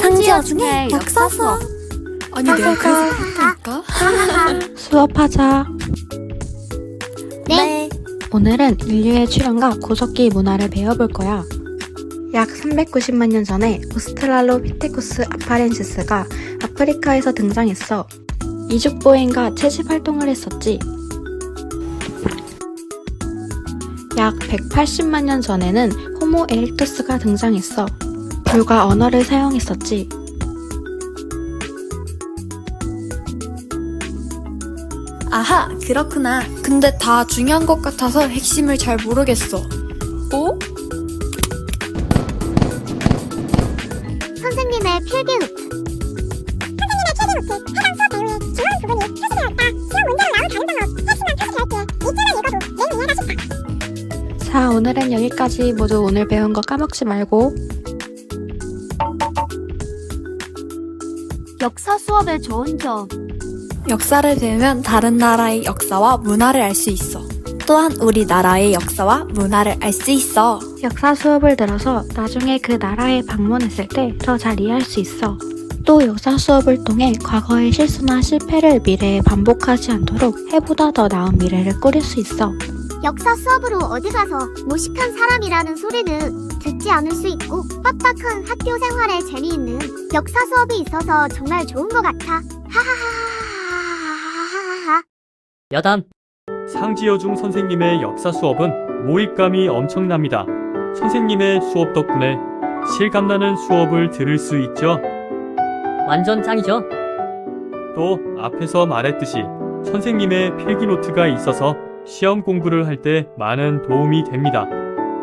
상지어 중에 역사 수업. 아니 내가 그래서 못할까? 수업하자. 네. 오늘은 인류의 출현과 구석기 문화를 배워볼 거야. 약 390만 년 전에 오스트랄로피테쿠스 아파렌시스가 아프리카에서 등장했어. 이죽보행과 채집 활동을 했었지. 약 180만 년 전에는 호모 에렉투스가 등장했어. 불과 언어를 사용했었지. 아하 그렇구나. 근데 다 중요한 것 같아서 핵심을 잘 모르겠어. 어? 선생님의 필기 노트. 선생님의 필기 노트. 해당 수업 내용의 중요한 부분이 표시되어 있다. 시험 문제로 나올 가능성은 핵심만 표시되어 있기에 이쪽만 읽어도 내용 이해가 쉽다. 자, 오늘은 여기까지 모두 오늘 배운 거 까먹지 말고 역사 수업의 좋은 점. 역사를 배우면 다른 나라의 역사와 문화를 알 수 있어. 또한 우리나라의 역사와 문화를 알 수 있어. 역사 수업을 들어서 나중에 그 나라에 방문했을 때 더 잘 이해할 수 있어. 또 역사 수업을 통해 과거의 실수나 실패를 미래에 반복하지 않도록 해보다 더 나은 미래를 꾸릴 수 있어. 역사 수업으로 어디 가서 무식한 사람이라는 소리는 듣지 않을 수 있고 빡빡한 학교 생활에 재미있는 역사 수업이 있어서 정말 좋은 것 같아. 하하하하하하하하하 여담. 상지여중 선생님의 역사 수업은 모입감이 엄청납니다. 선생님의 수업 덕분에 실감나는 수업을 들을 수 있죠. 완전 짱이죠. 또 앞에서 말했듯이 선생님의 필기노트가 있어서 시험 공부를 할 때 많은 도움이 됩니다.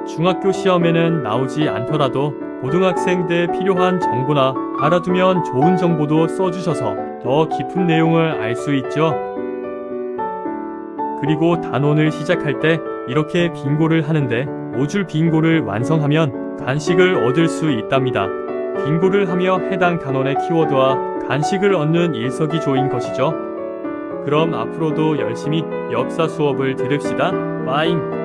중학교 시험에는 나오지 않더라도 고등학생 때 필요한 정보나 알아두면 좋은 정보도 써주셔서 더 깊은 내용을 알 수 있죠. 그리고 단원을 시작할 때 이렇게 빙고를 하는데 5줄 빙고를 완성하면 간식을 얻을 수 있답니다. 빙고를 하며 해당 단원의 키워드와 간식을 얻는 일석이조인 것이죠. 그럼 앞으로도 열심히 역사 수업을 들읍시다. 빠잉!